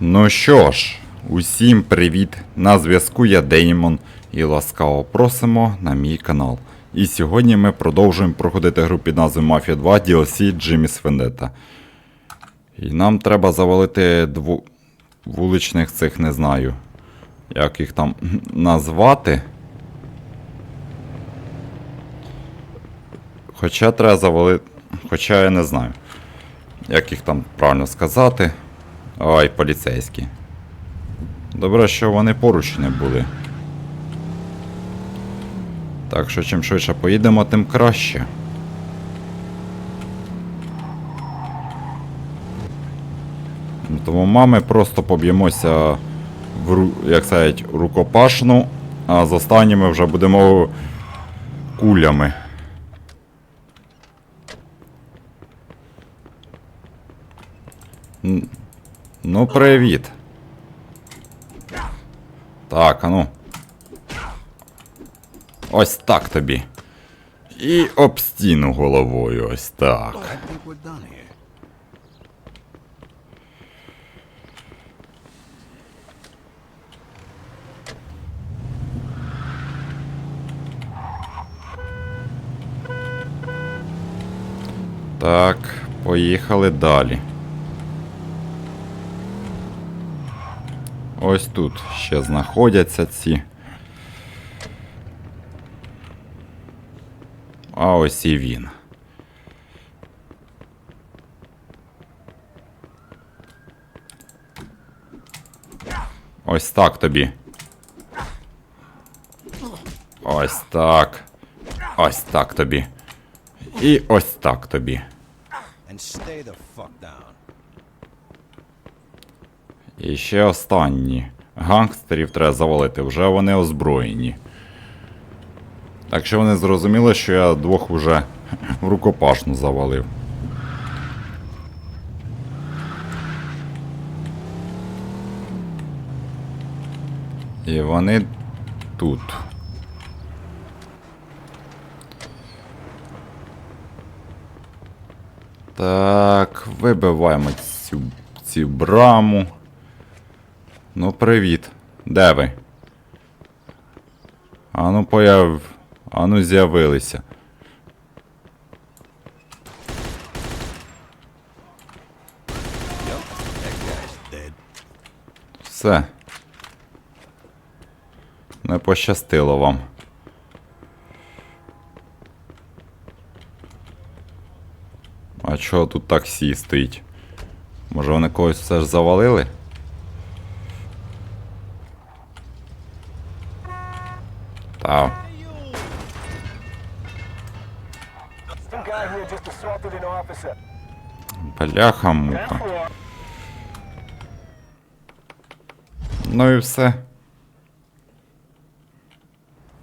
Ну що ж, усім привіт! На зв'язку я Деймон і ласкаво просимо на мій канал. І сьогодні ми продовжуємо проходити гру під назвою Mafia 2 DLC Jimmy's Vendetta. І нам треба завалити дву... вуличних цих не знаю. Як їх там назвати. Хоча треба завалити. Хоча я не знаю. Як їх там правильно сказати. Ой, поліцейські. Добре, що вони поруч не були. Так що чим швидше поїдемо, тим краще. Тому мами просто поб'ємося в як сказать, рукопашну, а з останніми вже будемо кулями. Ну, привіт. Так, а ну. Ось так тобі. І об стіну головою, ось так. Так, поїхали далі. Ось тут ще знаходяться ці. А ось і він. Ось так тобі. Ось так. Ось так тобі. І ось так тобі. And stay the fuck down. І ще останні. Гангстерів треба завалити, вже вони озброєні. Так що вони зрозуміли, що я двох вже в рукопашну завалив. І вони тут. Так, вибиваємо цю, цю браму. Ну, привіт. Де ви? Ану появ. Ану з'явилися. Все. Не пощастило вам. А чого тут таксі стоїть? Може вони когось все ж завалили? Officer. Бляха муха. Ну і все.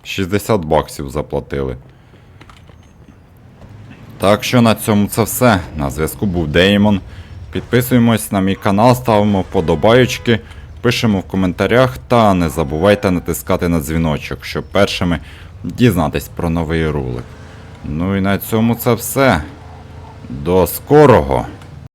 60 баксів заплатили. Так що на цьому це все. На зв'язку був Деймон. Підписуємось на мій канал, ставимо вподобайочки, пишемо в коментарях та не забувайте натискати на дзвіночок, щоб першими дізнатись про новий ролик. Ну і на цьому це все. До скорого!